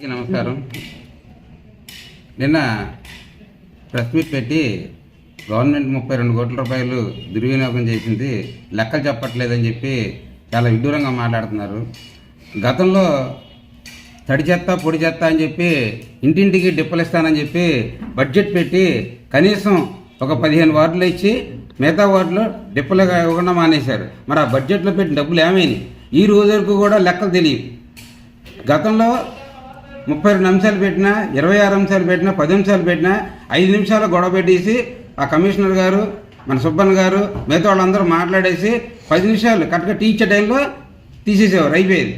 నమస్కారం. నిన్న press meet పెట్టి గవర్నమెంట్ ముప్పై రెండు కోట్ల రూపాయలు దుర్వినియోగం చేసింది. లెక్కలు చెప్పట్లేదని చెప్పి చాలా విడ్డూరంగా మాట్లాడుతున్నారు. గతంలో తడి చెత్త పొడి చెత్త అని చెప్పి ఇంటింటికి డిప్పులు ఇస్తానని చెప్పి బడ్జెట్ పెట్టి కనీసం ఒక పదిహేను వార్డులు ఇచ్చి మిగతా వార్డులో డిప్పలు ఇవ్వకుండా మానేశారు. మరి ఆ బడ్జెట్లో పెట్టిన డబ్బులు ఏమైనాయి? ఈ రోజు వరకు కూడా లెక్కలు తెలియవు. గతంలో ముప్పై రెండు అంశాలు పెట్టినా ఇరవై ఆరు అంశాలు పెట్టినా పది అంశాలు పెట్టినా ఐదు నిమిషాలు గొడవ పెట్టేసి ఆ కమిషనర్ గారు మన సుబ్బన్న గారు మిగతా వాళ్ళందరూ మాట్లాడేసి పది నిమిషాలు కరెక్ట్గా టీచర్ టైంలో తీసేసేవారు అయిపోయేది.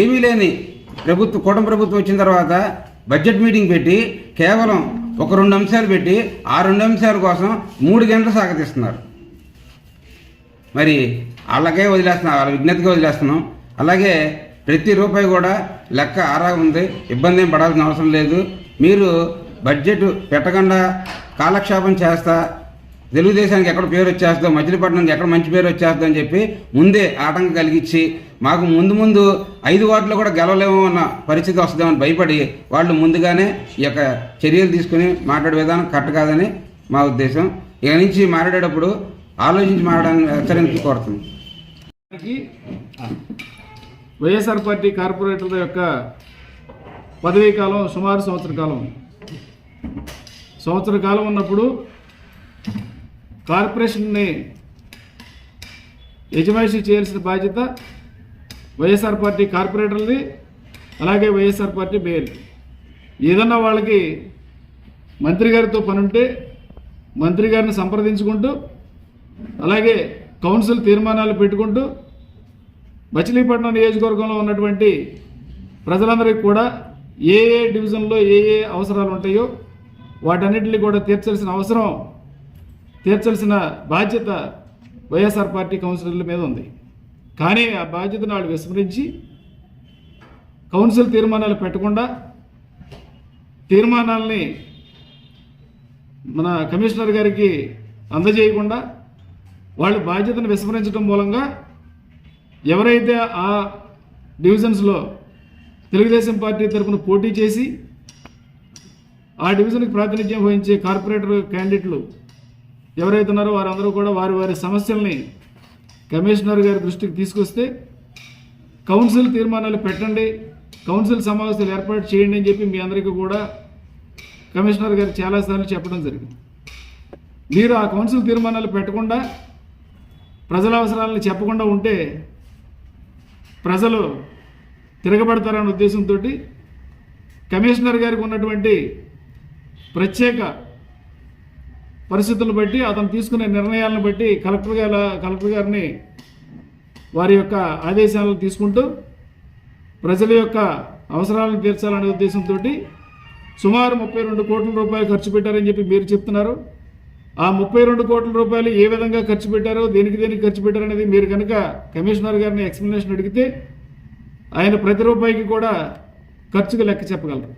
ఏమీ లేని ప్రభుత్వం కూటమి ప్రభుత్వం వచ్చిన తర్వాత బడ్జెట్ మీటింగ్ పెట్టి కేవలం ఒక రెండు అంశాలు పెట్టి ఆ రెండు అంశాల కోసం మూడు గంటలు సాగతిస్తున్నారు. మరి వాళ్ళకే వదిలేస్తున్నాం వాళ్ళ విజ్ఞతగా వదిలేస్తున్నాం. అలాగే ప్రతి రూపాయి కూడా లెక్క ఆరా ఉంది. ఇబ్బంది ఏం పడాల్సిన అవసరం లేదు. మీరు బడ్జెట్ పెట్టకుండా కాలక్షేపం చేస్తా. తెలుగుదేశానికి ఎక్కడ పేరు వచ్చేస్తుందో మచిలీపట్నంకి ఎక్కడ మంచి పేరు వచ్చేస్తుందో అని చెప్పి ముందే ఆటంకం కలిగించి మాకు ముందు ముందు ఐదు వార్డులో కూడా గెలవలేమో అన్న పరిస్థితి వస్తుందేమని భయపడి వాళ్ళు ముందుగానే ఈ యొక్క చర్యలు తీసుకుని మాట్లాడే విధానం కరెక్ట్ కాదని మా ఉద్దేశం. ఇక నుంచి మాట్లాడేటప్పుడు ఆలోచించి మాట్లాడడానికి హెచ్చరించి కోరుతుంది వైఎస్ఆర్ పార్టీ కార్పొరేటర్ల యొక్క పదవీ కాలం సుమారు సంవత్సర కాలం సంవత్సర కాలం ఉన్నప్పుడు కార్పొరేషన్ని యజమాయిషీ చేయాల్సిన బాధ్యత వైఎస్ఆర్ పార్టీ కార్పొరేటర్ది అలాగే వైఎస్ఆర్ పార్టీ మేయర్ ఏదన్నా వాళ్ళకి మంత్రి గారితో పనుంటే మంత్రి గారిని సంప్రదించుకుంటూ అలాగే కౌన్సిల్ తీర్మానాలు పెట్టుకుంటూ మచిలీపట్నం నియోజకవర్గంలో ఉన్నటువంటి ప్రజలందరికీ కూడా ఏ ఏ డివిజన్లో ఏ ఏ అవసరాలు ఉంటాయో వాటన్నిటిని కూడా తీర్చాల్సిన అవసరం తీర్చాల్సిన బాధ్యత వైఎస్ఆర్ పార్టీ కౌన్సిలర్ల మీద ఉంది. కానీ ఆ బాధ్యతను వాళ్ళు విస్మరించి కౌన్సిల్ తీర్మానాలు పెట్టకుండా తీర్మానాల్ని మన కమిషనర్ గారికి అందజేయకుండా వాళ్ళు బాధ్యతను విస్మరించడం మూలంగా ఎవరైతే ఆ డివిజన్స్లో తెలుగుదేశం పార్టీ తరఫున పోటీ చేసి ఆ డివిజన్కి ప్రాతినిధ్యం వహించే కార్పొరేటర్ క్యాండిడేట్లు ఎవరైతే ఉన్నారో వారందరూ కూడా వారి వారి సమస్యల్ని కమిషనర్ గారి దృష్టికి తీసుకొస్తే కౌన్సిల్ తీర్మానాలు పెట్టండి కౌన్సిల్ సమావేశాలు ఏర్పాటు చేయండి అని చెప్పి మీ అందరికీ కూడా కమిషనర్ గారు చాలాసార్లు చెప్పడం జరిగింది. మీరు ఆ కౌన్సిల్ తీర్మానాలు పెట్టకుండా ప్రజల అవసరాలను చెప్పకుండా ఉంటే ప్రజలు తిరగబడతారనే ఉద్దేశంతో కమిషనర్ గారికి ఉన్నటువంటి ప్రత్యేక పరిస్థితులను బట్టి అతను తీసుకునే నిర్ణయాలను బట్టి కలెక్టర్ గారు కలెక్టర్ గారిని వారి యొక్క ఆదేశాలను తీసుకుంటూ ప్రజల యొక్క అవసరాలను తీర్చాలనే ఉద్దేశంతో సుమారు ముప్పై రెండు కోట్ల రూపాయలు ఖర్చు పెట్టారని చెప్పి మీరు చెప్తున్నారు. ఆ ముప్పై రెండు కోట్ల రూపాయలు ఏ విధంగా ఖర్చు పెట్టారో దేనికి దేనికి ఖర్చు పెట్టారనేది మీరు కనుక కమిషనర్ గారిని ఎక్స్ప్లెనేషన్ అడిగితే ఆయన ప్రతి రూపాయికి కూడా ఖర్చుకు లెక్క చెప్పగలరు.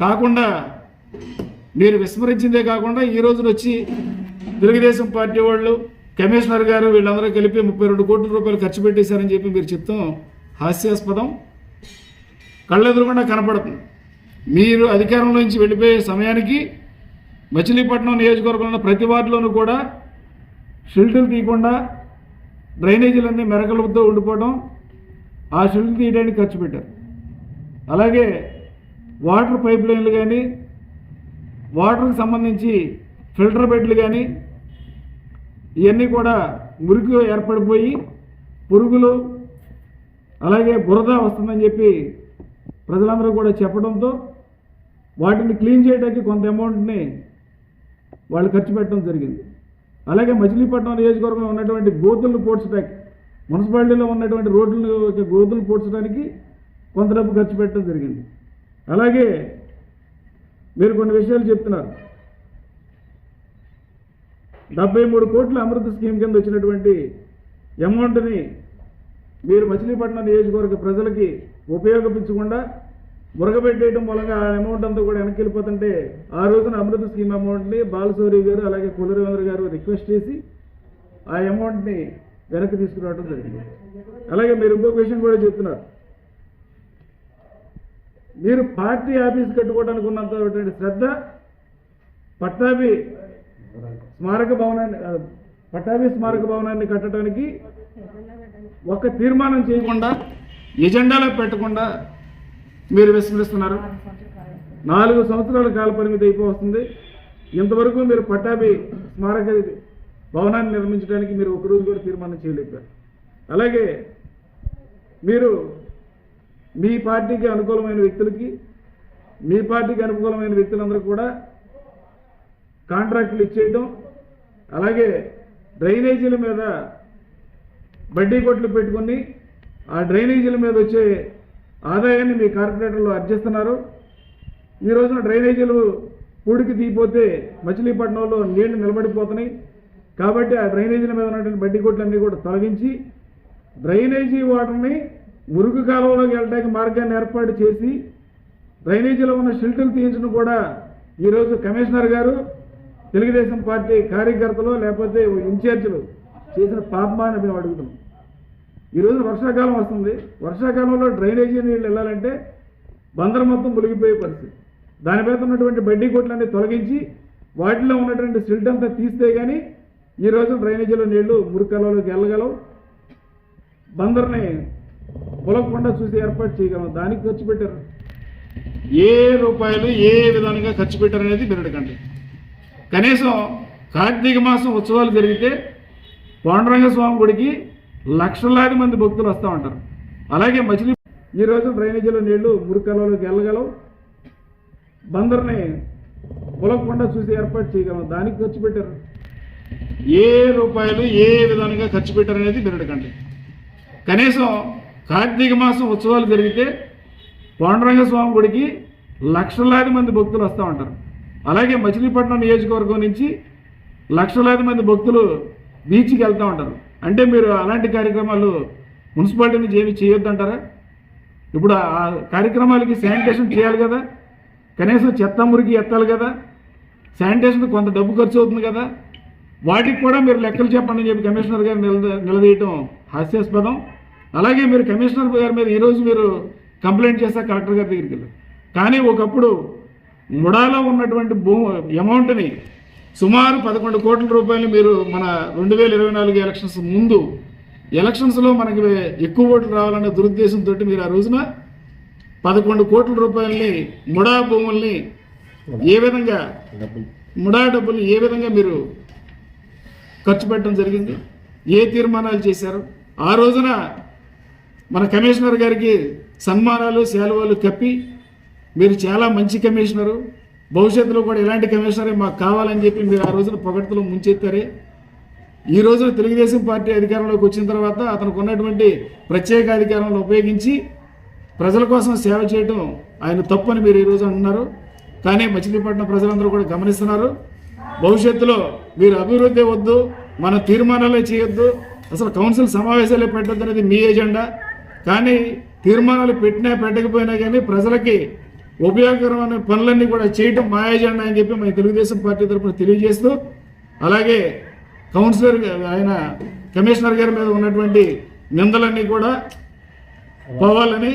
కాకుండా మీరు విస్మరించిందే కాకుండా ఈ రోజున వచ్చి తెలుగుదేశం పార్టీ వాళ్ళు కమిషనర్ గారు వీళ్ళందరూ కలిపి ముప్పై రెండు కోట్ల రూపాయలు ఖర్చు పెట్టేశారని చెప్పి మీరు చెప్తాం హాస్యాస్పదం. కళ్ళెదురుగుండా కనపడుతుంది మీరు అధికారంలోంచి వెళ్ళిపోయే సమయానికి మచిలీపట్నం నియోజకవర్గంలో ఉన్న ప్రతి వార్డులోనూ కూడా షిల్టులు తీయకుండా డ్రైనేజీలన్నీ మెరకలతో ఉండిపోవడం ఆ షిల్టులు తీయడానికి ఖర్చు పెట్టారు. అలాగే వాటర్ పైప్ లైన్లు కానీ వాటర్కి సంబంధించి ఫిల్టర్ బెడ్లు కానీ ఇవన్నీ కూడా మురికి ఏర్పడిపోయి పురుగులు అలాగే బురద వస్తుందని చెప్పి ప్రజలందరూ కూడా చెప్పడంతో వాటిని క్లీన్ చేయడానికి కొంత అమౌంట్ని వాళ్ళు ఖర్చు పెట్టడం జరిగింది. అలాగే మచిలీపట్నం నియోజకవర్గంలో ఉన్నటువంటి గోతులను పోడ్చడానికి మున్సిపాలిటీలో ఉన్నటువంటి రోడ్లను గోతులు పోడ్చడానికి కొంత డబ్బు ఖర్చు పెట్టడం జరిగింది. అలాగే మీరు కొన్ని విషయాలు చెప్తున్నారు. డెబ్బై మూడు కోట్ల అమృత స్కీమ్ కింద వచ్చినటువంటి అమౌంట్ని మీరు మచిలీపట్నం నియోజకవర్గ ప్రజలకి ఉపయోగించకుండా మురగబెట్టేయడం మూలంగా ఆ అమౌంట్ అంతా కూడా వెనక్కి వెళ్ళిపోతుంటే ఆ రోజున అమృత స్కీమ్ అమౌంట్ని బాలశౌరి గారు అలాగే కులరవేంద్ర గారు రిక్వెస్ట్ చేసి ఆ అమౌంట్ని వెనక్కి తీసుకురావడం జరిగింది. అలాగే మీరు ఇంకొక విషయం కూడా చెప్తున్నారు. మీరు పార్టీ ఆఫీస్ కట్టుకోవడానికి ఉన్నటువంటి శ్రద్ధ పట్టాభి స్మారక భవనాన్ని పట్టాభి స్మారక భవనాన్ని కట్టడానికి ఒక తీర్మానం చేయకుండా ఎజెండాలో పెట్టకుండా మీరు విస్మరిస్తున్నారు? నాలుగు సంవత్సరాల కాల పరిమితి అయిపోతుంది ఇంతవరకు మీరు పట్టాభి స్మారక భవనాన్ని నిర్మించడానికి మీరు ఒకరోజు కూడా తీర్మానం చేయలేపారు అలాగే మీరు మీ పార్టీకి అనుకూలమైన వ్యక్తులకి మీ పార్టీకి అనుకూలమైన వ్యక్తులందరూ కూడా కాంట్రాక్టులు ఇచ్చేయడం అలాగే డ్రైనేజీల మీద బడ్డీ కొట్లు పెట్టుకొని ఆ డ్రైనేజీల మీద వచ్చే ఆదాయాన్ని మీ కార్పొరేటర్లు అర్జిస్తున్నారు ఈ రోజున డ్రైనేజీలు పూడికి తీయిపోతే మచిలీపట్నంలో నీళ్ళు నిలబడిపోతున్నాయి. కాబట్టి ఆ డ్రైనేజీల మీద ఉన్నటువంటి బడ్డీ కొట్లన్నీ కూడా తొలగించి డ్రైనేజీ వాటర్ని మురుగు కాలువలోకి వెళ్ళడానికి మార్గాన్ని ఏర్పాటు చేసి డ్రైనేజీలో ఉన్న షిల్టులు తీయించడం కూడా ఈరోజు కమిషనర్ గారు తెలుగుదేశం పార్టీ కార్యకర్తలు లేకపోతే ఇన్ఛార్జీలు చేసిన పాపమాన్ని మేము అడుగుతున్నాం. ఈరోజు వర్షాకాలం వస్తుంది. వర్షాకాలంలో డ్రైనేజీ నీళ్ళు వెళ్ళాలంటే బందరు మొత్తం మునిగిపోయే పరిస్థితి. దానిపై ఉన్నటువంటి బడ్డీ కొట్లన్నీ తొలగించి వాటిలో ఉన్నటువంటి సిల్ట్ అంతా తీస్తే కానీ ఈ రోజు డ్రైనేజీలో నీళ్ళు మురికాలలోకి వెళ్ళగలవు. బందర్ని పొలకుండా చూసి ఏర్పాటు చేయగలం దానికి ఖర్చు పెట్టారు. ఏ రూపాయలు ఏ విధంగా ఖర్చు పెట్టారు అనేది మీరు అడగండి కనీసం కార్తీక మాసం ఉత్సవాలు జరిగితే పాండురంగ స్వామి గుడికి లక్షలాది మంది భక్తులు వస్తూ ఉంటారు. అలాగే మచిలీ ఈ రోజు డ్రైనేజీలో నీళ్ళు మురికాలలోకి వెళ్ళగలవు బందర్ని పొలకుండా చూసి ఏర్పాటు చేయగలం దానికి ఖర్చు పెట్టారు. ఏ రూపాయలు ఏ విధంగా ఖర్చు పెట్టారు అనేది మీరు కనీసం కార్తీక మాసం ఉత్సవాలు జరిగితే పాండురంగ స్వామి గుడికి లక్షలాది మంది భక్తులు వస్తూ ఉంటారు. అలాగే మచిలీపట్నం నియోజకవర్గం నుంచి లక్షలాది మంది భక్తులు బీచ్కి వెళ్తూ ఉంటారు. అంటే మీరు అలాంటి కార్యక్రమాలు మున్సిపాలిటీ నుంచి ఏమి చేయొద్దంటారా? ఇప్పుడు ఆ కార్యక్రమాలకి శానిటేషన్ చేయాలి కదా. కనీసం చెత్త మురికి ఎత్తాలి కదా. శానిటేషన్ కొంత డబ్బు ఖర్చు అవుతుంది కదా. వాటికి కూడా మీరు లెక్కలు చెప్పండి అని చెప్పి కమిషనర్ గారు నిలద నిలదీయటం హాస్యాస్పదం. అలాగే మీరు కమిషనర్ గారి మీద ఈరోజు మీరు కంప్లైంట్ చేస్తే కలెక్టర్ గారి దగ్గరికి వెళ్ళారు కానీ ఒకప్పుడు ముడాలో ఉన్నటువంటి భూ అమౌంట్ని సుమారు పదకొండు కోట్ల రూపాయలు మీరు మన రెండు వేల ఇరవై నాలుగు ఎలక్షన్స్ ముందు ఎలక్షన్స్లో మనకి ఎక్కువ ఓట్లు రావాలనే దురుద్దేశంతో మీరు ఆ రోజున పదకొండు కోట్ల రూపాయలని ముడా భూముల్ని ఏ విధంగా ముడా డబ్బులు ఏ విధంగా మీరు ఖర్చు పెట్టడం జరిగింది? ఏ తీర్మానాలు చేశారు? ఆ రోజున మన కమిషనర్ గారికి సన్మానాలు శాలువాలు కప్పి మీరు చాలా మంచి కమిషనరు. భవిష్యత్తులో కూడా ఇలాంటి కమిషనరే మాకు కావాలని చెప్పి మీరు ఆ రోజున పొగడ్తలో ముంచెత్తారే. ఈ రోజున తెలుగుదేశం పార్టీ అధికారంలోకి వచ్చిన తర్వాత అతనికి ఉన్నటువంటి ప్రత్యేక అధికారాలను ఉపయోగించి ప్రజల కోసం సేవ చేయడం ఆయన తప్పు అని మీరు ఈరోజు అంటున్నారు. కానీ మచిలీపట్నం ప్రజలందరూ కూడా గమనిస్తున్నారు. భవిష్యత్తులో మీరు అభివృద్ధి వద్దు మన తీర్మానాలే చేయొద్దు. అసలు కౌన్సిల్ సమావేశాలే పెట్టద్దు అనేది మీ ఎజెండా. కానీ తీర్మానాలు పెట్టినా పెట్టకపోయినా కానీ ప్రజలకి ఉపయోగకరమైన పనులన్నీ కూడా చేయటం మా ఎజెండా అని చెప్పి మన తెలుగుదేశం పార్టీ తరఫున తెలియజేస్తూ అలాగే కౌన్సిలర్ ఆయన కమిషనర్ గారి మీద ఉన్నటువంటి నిందలన్నీ కూడా పోవాలని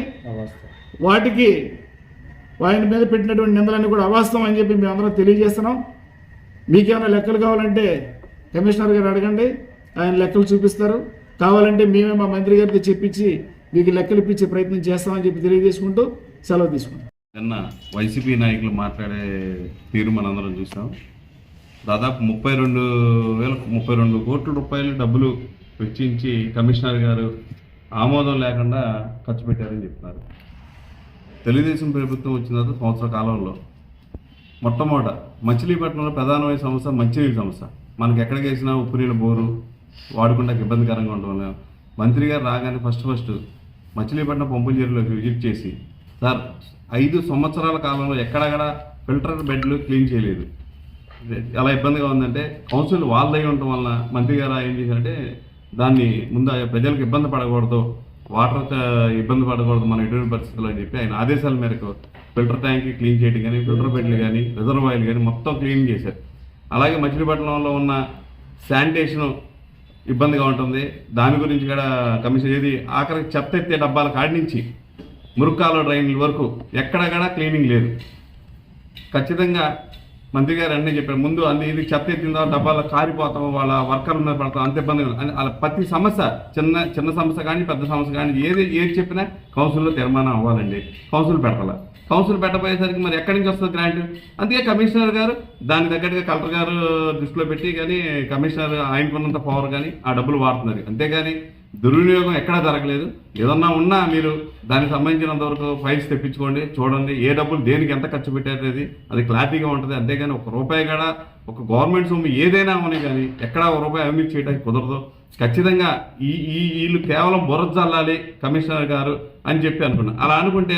వాటికి ఆయన మీద పెట్టినటువంటి నిందలన్నీ కూడా అవాస్తవం అని చెప్పి మేము అందరం తెలియజేస్తున్నాం. మీకేమైనా లెక్కలు కావాలంటే కమిషనర్ గారు అడగండి ఆయన లెక్కలు చూపిస్తారు. కావాలంటే మేమే మా మంత్రి గారితో చెప్పించి మీకు లెక్కలు ఇప్పించే ప్రయత్నం చేస్తామని చెప్పి తెలియజేసుకుంటూ సెలవు తీసుకుంటాం నిన్న వైసీపీ నాయకులు మాట్లాడే తీరు మనందరం చూసాం. దాదాపు ముప్పై రెండు వేల ముప్పై రెండు కోట్ల రూపాయలు డబ్బులు వెచ్చించి కమిషనర్ గారు ఆమోదం లేకుండా ఖర్చు పెట్టారని చెప్తున్నారు. తెలుగుదేశం ప్రభుత్వం వచ్చిన తర్వాత సంవత్సర కాలంలో మొట్టమొదట మచిలీపట్నంలో ప్రధానమైన సమస్య మంచినీటి సమస్య మనకి ఎక్కడికి వేసినా ఉప్పు నీళ్ళ బోరు వాడుకుంటే ఇబ్బందికరంగా ఉండడం మంత్రి గారు రాగానే ఫస్ట్ ఫస్ట్ మచిలీపట్నం పంపుల చెరువులోకి విజిట్ చేసి సార్ ఐదు సంవత్సరాల కాలంలో ఎక్కడక్కడ ఫిల్టర్ బెడ్లు క్లీన్ చేయలేదు. ఎలా ఇబ్బందిగా ఉందంటే కౌన్సిల్ వాళ్ళదై ఉండటం వలన మంత్రి గారు ఏం చేశారంటే దాన్ని ముందు ప్రజలకు ఇబ్బంది పడకూడదు వాటర్ ఇబ్బంది పడకూడదు మన ఎటువంటి పరిస్థితుల్లో అని చెప్పి ఆయన ఆదేశాల మేరకు ఫిల్టర్ ట్యాంక్ క్లీన్ చేయడం కానీ ఫిల్టర్ బెడ్లు కానీ రిజర్వాయర్లు కానీ మొత్తం క్లీన్ చేశారు. అలాగే మచిలీపట్నంలో ఉన్న శానిటేషన్ ఇబ్బందిగా ఉంటుంది. దాని గురించి కూడా కమిషన్ ఏది ఆఖరికి చెత్త ఎత్తే డబ్బాల కాడి నుంచి మురుక్కాలో డ్రైన్ల వరకు ఎక్కడక్కడ క్లీనింగ్ లేదు. ఖచ్చితంగా మంత్రి గారు అన్నీ చెప్పారు. ముందు అన్ని ఇది చెత్త ఎత్తిందా డబ్బాలో కారిపోతాం వాళ్ళ వర్కర్లు మీద పడతాం అంత ఇబ్బంది అలా ప్రతి సమస్య చిన్న చిన్న సమస్య కానీ పెద్ద సమస్య కానీ ఏది ఏది చెప్పినా కౌన్సిల్లో తీర్మానం అవ్వాలండి. కౌన్సిల్ పెట్టాల? కౌన్సిల్ పెట్టబోయేసరికి మరి ఎక్కడి నుంచి వస్తుంది గ్రాంట్ అందుకే కమిషనర్ గారు దాని దగ్గరగా కలెక్టర్ గారు దృష్టిలో పెట్టి కానీ కమిషనర్ ఆయనకున్నంత పవర్ కానీ ఆ డబ్బులు వాడుతున్నారు. అంతేగాని దుర్వినియోగం ఎక్కడా జరగలేదు. ఏదన్నా ఉన్నా మీరు దానికి సంబంధించినంత వరకు ఫైల్స్ తెప్పించుకోండి చూడండి ఏ డబ్బులు దేనికి ఎంత ఖర్చు పెట్టేది అది క్లారిటీగా ఉంటుంది. అంతేగాని ఒక రూపాయి కూడా ఒక గవర్నమెంట్ సొమ్ము ఏదైనా ఉని కానీ ఎక్కడా ఒక రూపాయి అవినీతి చేయడానికి కుదరదు. ఖచ్చితంగా ఈ ఈ వీళ్ళు కేవలం బురద చల్లాలి కమిషనర్ గారు అని చెప్పి అనుకున్నా. అలా అనుకుంటే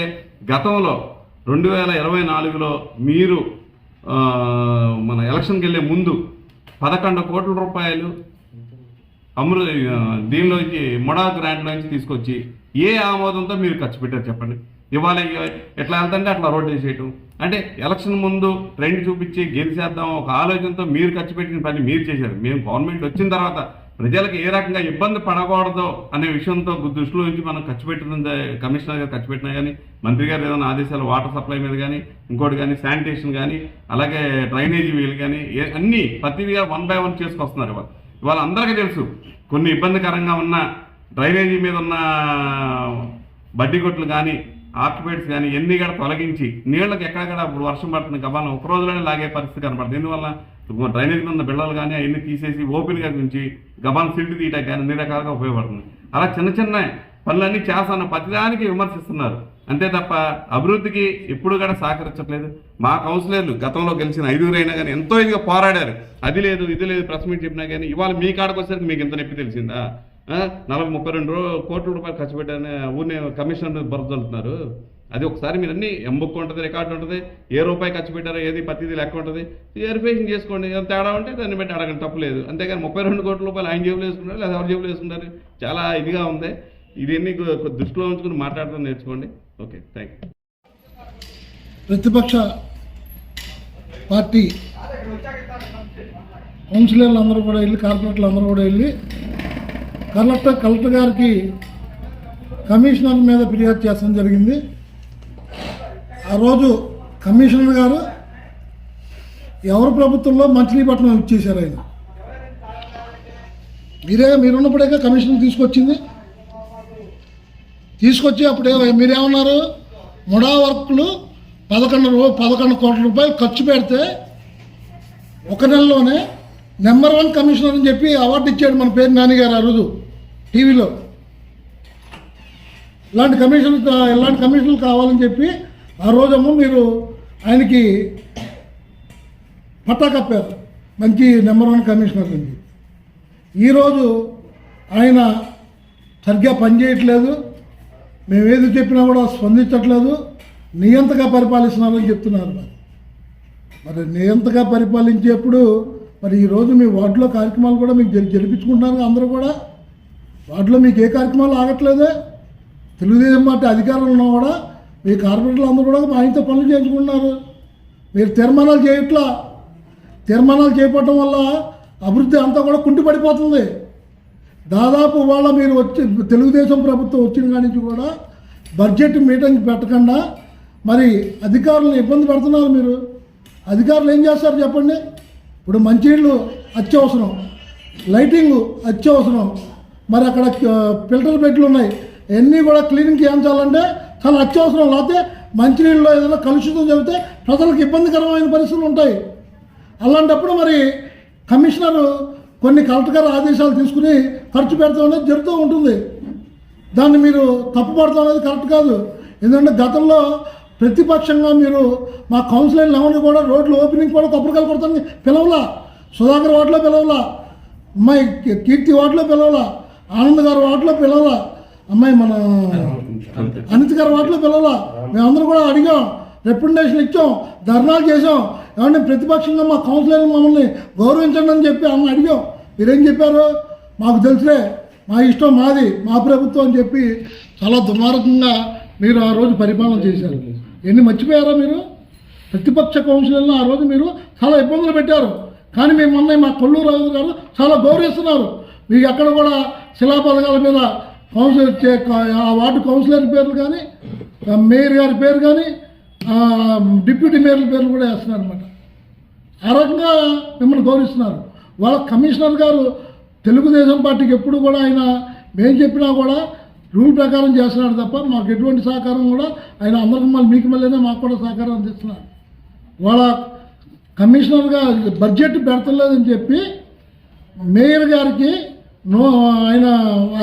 గతంలో రెండు వేల ఇరవై నాలుగులో మీరు మన ఎలక్షన్కి వెళ్ళే ముందు పదకొండు కోట్ల రూపాయలు అమృ దీనిలోంచి మొడా గ్రాంట్ నుంచి తీసుకొచ్చి ఏ ఆమోదంతో మీరు ఖర్చు పెట్టారు చెప్పండి. ఇవాళ ఎట్లా వెళ్తుంటే అట్లా రోడ్డు వేసేయటం అంటే ఎలక్షన్ ముందు ట్రెండ్ చూపించి గెలిచేద్దాం ఒక ఆలోచనతో మీరు ఖర్చు పెట్టిన పని మీరు చేశారు. మేము గవర్నమెంట్ వచ్చిన తర్వాత ప్రజలకు ఏ రకంగా ఇబ్బంది పడకూడదు అనే విషయంతో దృష్టిలో ఉంచి మనం ఖర్చు పెట్టిన కమిషనర్ గారు ఖర్చు పెట్టినా కానీ మంత్రి గారు ఏదైనా ఆదేశాలు వాటర్ సప్లై మీద కానీ ఇంకోటి కానీ శానిటేషన్ కానీ అలాగే డ్రైనేజీ వీలు కానీ ఏ- అన్నీ ప్రతిదిగా వన్ బై వన్ చేసుకొస్తున్నారు ఇవాళ. ఇవాళ అందరికీ తెలుసు కొన్ని ఇబ్బందికరంగా ఉన్న డ్రైనేజీ మీద ఉన్న బడ్డీ కొట్లు కానీ ఆక్యుపేట్స్ కానీ ఎన్ని కూడా తొలగించి నీళ్ళకి ఎక్కడెక్కడ ఇప్పుడు వర్షం పడుతుంది గబాలను ఒక రోజులోనే లాగే పరిస్థితి కనపడుతుంది. ఎందువల్ల డ్రైనేజ్ మీద ఉన్న బిళ్ళలు కానీ అవన్నీ తీసేసి ఓపెన్గా ఉంచి గబాలను సిల్ట్ తీయటానికి కానీ అన్ని రకాలుగా ఉపయోగపడుతుంది. అలా చిన్న చిన్న పనులన్నీ చేస్తాను ప్రతిదానికి విమర్శిస్తున్నారు. అంతే తప్ప అభివృద్ధికి ఎప్పుడు కూడా సహకరించట్లేదు. మా కౌన్సిలర్లు గతంలో గెలిచిన ఐదుగురైనా కానీ ఎంతో ఇదిగా పోరాడారు. అది లేదు ఇది లేదు ప్రెస్ మీట్ చెప్పినా కానీ ఇవాళ మీ కాడకు వచ్చేసరికి మీకు ఎంత నొప్పి తెలిసిందా? నలభై ముప్పై రెండు కోట్ల రూపాయలు ఖర్చు పెట్టారని ఊరిని కమిషనర్ బరదలుతున్నారు అది ఒకసారి మీరు అన్ని ఎంబుక్ ఉంటుంది రికార్డు ఉంటుంది. ఏ రూపాయి ఖర్చు పెట్టారో ఏది ప్రతిదీ లెక్క ఉంటుంది. వెరిఫికేషన్ చేసుకోండి. ఏదైనా తేడా ఉంటే దాన్ని బట్టి అడగండి. తప్పలేదు అంతేగాని ముప్పై రెండు కోట్ల రూపాయలు ఆయన జేబులు వేసుకున్నారు లేదా ఎవరి జేబులు వేసుకున్నారు చాలా ఇదిగా ఉంది. ఇవన్నీ దృష్టిలో ఉంచుకుని మాట్లాడడం నేర్చుకోండి. ఓకే థ్యాంక్ యూ ప్రతిపక్ష పార్టీ కౌన్సిలర్లు అందరూ కూడా వెళ్ళి కార్పొరేటర్లు అందరూ కూడా వెళ్ళి కలెక్టర్ కలెక్టర్ గారికి కమిషనర్ మీద ఫిర్యాదు చేస్తాం జరిగింది. ఆ రోజు కమిషనర్ గారు ఎవరి ప్రభుత్వంలో మచిలీపట్నం ఇచ్చేశారు ఆయన. మీరే మీరున్నప్పుడే కమిషనర్ తీసుకొచ్చింది? తీసుకొచ్చి అప్పుడు మీరేమన్నారు ముడా వర్క్లు పదకొండు రూ పదకొండు కోట్ల రూపాయలు ఖర్చు పెడితే ఒక నెలలోనే నెంబర్ వన్ కమిషనర్ అని చెప్పి అవార్డు ఇచ్చాడు మన పేరు నాన్నగారు ఆ రోజు టీవీలో. ఇలాంటి కమిషన్ ఇలాంటి కమిషన్లు కావాలని చెప్పి ఆ రోజేమో మీరు ఆయనకి పట్టా కప్పారు. మంచి నెంబర్ వన్ కమిషనర్ అని ఈరోజు ఆయన సరిగ్గా పనిచేయట్లేదు. మేము ఏది చెప్పినా కూడా స్పందించట్లేదు. నియంతగా పరిపాలిస్తున్నారని చెప్తున్నారు మరి. మరి నియంతగా పరిపాలించేప్పుడు మరి ఈరోజు మీ వార్డులో కార్యక్రమాలు కూడా మీకు జరి జరిపించుకుంటున్నారు అందరూ కూడా. వార్డులో మీకు ఏ కార్యక్రమాలు ఆగట్లేదే. తెలుగుదేశం పార్టీ అధికారంలో ఉన్నా కూడా మీ కార్పొరేటర్లు అందరూ కూడా ఆయనతో పనులు చేయించుకుంటున్నారు. మీరు తీర్మానాలు చేయట్లా. తీర్మానాలు చేపట్టడం వల్ల అభివృద్ధి అంతా కూడా కుంటిపడిపోతుంది. దాదాపు వాళ్ళ మీరు వచ్చి తెలుగుదేశం ప్రభుత్వం వచ్చిన కాడి నుంచి కూడా బడ్జెట్ మీటింగ్ పెట్టకుండా మరి అధికారులను ఇబ్బంది పెడుతున్నారు మీరు. అధికారులు ఏం చేస్తారు చెప్పండి? ఇప్పుడు మంచినీళ్ళు అత్యవసరం లైటింగ్ అత్యవసరం మరి అక్కడ ఫిల్టర్ బెడ్లు ఉన్నాయి. ఎన్ని కూడా క్లీనింగ్ చేయించాలంటే చాలా అత్యవసరం. లేకపోతే మంచినీళ్ళలో ఏదైనా కలుషితం జరిగితే ప్రజలకు ఇబ్బందికరమైన పరిస్థితులు ఉంటాయి. అలాంటప్పుడు మరి కమిషనరు కొన్ని కలెక్టర్ గారు ఆదేశాలు తీసుకుని ఖర్చు పెడతాం అనేది జరుగుతూ ఉంటుంది. దాన్ని మీరు తప్పుపడతాం అనేది కరెక్ట్ కాదు. ఎందుకంటే గతంలో ప్రతిపక్షంగా మీరు మా కౌన్సిలర్లు ఎవరిని కూడా రోడ్లు ఓపెనింగ్ కూడా కొబ్బరికాయలు కొడతాను పిలవలా. సుధాకర్ వార్డులో పిలవలా. అమ్మాయి కీర్తి వార్డులో పిలవలా. ఆనంద్ గారు వార్డులో పిలవలా. అమ్మాయి మన అనిత్ గారి వార్డులో పిలవలా. మేమందరం కూడా అడిగాం రిప్రజెంటేషన్ ఇచ్చాం ధర్నాలు చేసాం ఏమంటే ప్రతిపక్షంగా మా కౌన్సిలర్ మమ్మల్ని గౌరవించండి అని చెప్పి ఆమె అడిగాం. మీరేం చెప్పారు? మాకు తెలుసులే మా ఇష్టం మాది మా ప్రభుత్వం అని చెప్పి చాలా దుర్మార్గంగా మీరు ఆ రోజు పరిపాలన చేశారు. ఎన్ని మర్చిపోయారా మీరు? ప్రతిపక్ష కౌన్సిలర్ను ఆ రోజు మీరు చాలా ఇబ్బందులు పెట్టారు. కానీ మేము మొన్న మా కొల్లూరు రాజు గారు చాలా గౌరవిస్తున్నారు. మీకు ఎక్కడ కూడా శిలా పథకాల మీద కౌన్సిలర్ చే- ఆ వార్డు కౌన్సిలర్ పేర్లు కానీ మేయర్ గారి పేరు కానీ డిప్యూటీ మేయర్ల పేర్లు కూడా వేస్తున్నారు అనమాట ఆ రకంగా మిమ్మల్ని గౌరవిస్తున్నారు. వాళ్ళ కమిషనర్ గారు తెలుగుదేశం పార్టీకి ఎప్పుడు కూడా ఆయన మేము చెప్పినా కూడా రూల్ ప్రకారం చేస్తున్నాడు తప్ప మాకు ఎటువంటి సహకారం కూడా ఆయన అందరికి మళ్ళీ మీకు మళ్ళీనే మాకు కూడా సహకారం అందిస్తున్నారు. వాళ్ళ కమిషనర్గా బడ్జెట్ పెడతలేదని చెప్పి మేయర్ గారికి నో ఆయన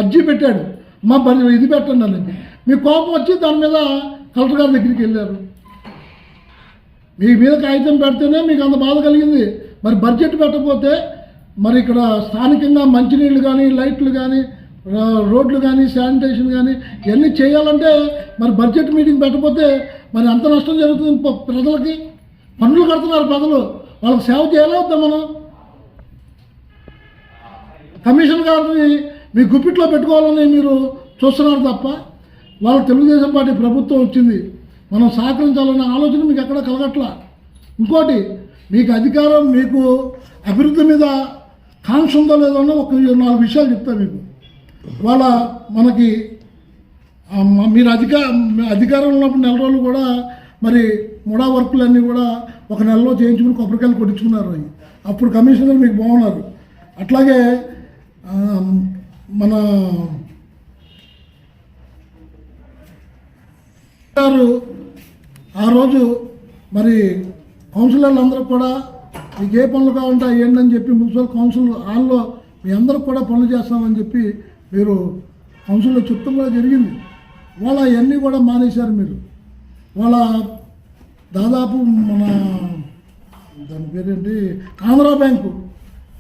అర్జీ పెట్టాడు. మా ఇది పెట్టండి అని మీ కోపం వచ్చి దాని మీద కలెక్టర్ గారి దగ్గరికి వెళ్ళారు. మీ మీద కాగితం పెడితేనే మీకు అంత బాధ కలిగింది. మరి బడ్జెట్ పెట్టకపోతే మరి ఇక్కడ స్థానికంగా మంచినీళ్ళు కానీ లైట్లు కానీ రోడ్లు కానీ శానిటేషన్ కానీ ఇవన్నీ చేయాలంటే మరి బడ్జెట్ మీటింగ్ పెట్టకపోతే మరి అంత నష్టం జరుగుతుంది ప్రజలకి? పన్నులు కడుతున్నారు ప్రజలు. వాళ్ళకి సేవ చేయాలా మనం? కమిషన్ గారిని మీ గుప్పిట్లో పెట్టుకోవాలని మీరు చూస్తున్నారు తప్ప వాళ్ళ తెలుగుదేశం పార్టీ ప్రభుత్వం వచ్చింది. మనం సహకరించాలనే ఆలోచన మీకు ఎక్కడ కలగట్లా? ఇంకోటి మీకు అధికారం మీకు అభివృద్ధి మీద కాంక్ష ఉందో లేదో ఒక నాలుగు విషయాలు చెప్తాను మీకు. వాళ్ళ మనకి మీరు అధిక అధికారంలో ఉన్నప్పుడు నెల రోజులు కూడా మరి ముడా వర్కులన్నీ కూడా ఒక నెలలో చేయించుకుని కొబ్బరికాయలు కొట్టించుకున్నారు అవి. అప్పుడు కమిషనర్ మీకు బాగున్నారు. అట్లాగే మన గారు ఆ రోజు మరి కౌన్సిలర్లు అందరూ కూడా మీకు ఏ పనులు కావాలంటే ఏంటని ఏంటి? అని చెప్పి మున్సిపల్ కౌన్సిల్ హాల్లో మీ అందరూ కూడా పనులు చేస్తామని చెప్పి మీరు కౌన్సిల్లో చెప్తాం కూడా జరిగింది. వాళ్ళ అవన్నీ కూడా మానేశారు మీరు. వాళ్ళ దాదాపు మన దాని పేరేంటి? ఆంధ్రా బ్యాంకు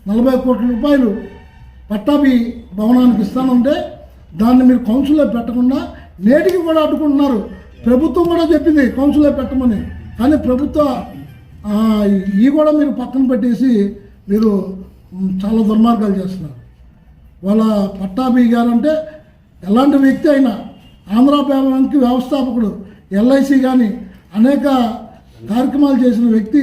నలభై కోట్ల రూపాయలు పట్టాభి భవనానికి ఇస్తానంటే దాన్ని మీరు కౌన్సిల్లో పెట్టకుండా నేటికి కూడా అడ్డుకుంటున్నారు. ప్రభుత్వం కూడా చెప్పింది కౌన్సిల్లో పెట్టమని. కానీ ప్రభుత్వ ఇవి ఈ కూడా మీరు పక్కన పెట్టేసి మీరు చాలా దుర్మార్గాలు చేస్తున్నారు. వాళ్ళ పట్టాభి గారంటే అంటే ఎలాంటి వ్యక్తి అయినా ఆంధ్ర బ్యాంక్ వ్యవస్థాపకుడు ఎల్ఐసి కానీ అనేక కార్యక్రమాలు చేసిన వ్యక్తి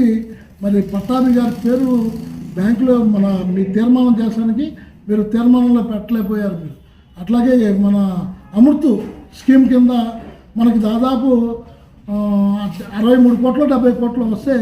మరి పట్టాభి గారి పేరు బ్యాంకులో మన మీ తీర్మానం చేసడానికి మీరు తీర్మానంలో పెట్టలేకపోయారు మీరు. అట్లాగే మన అమృత్ స్కీమ్ కింద మనకి దాదాపు అరవై మూడు కోట్లు డెబ్బై కోట్లు వస్తే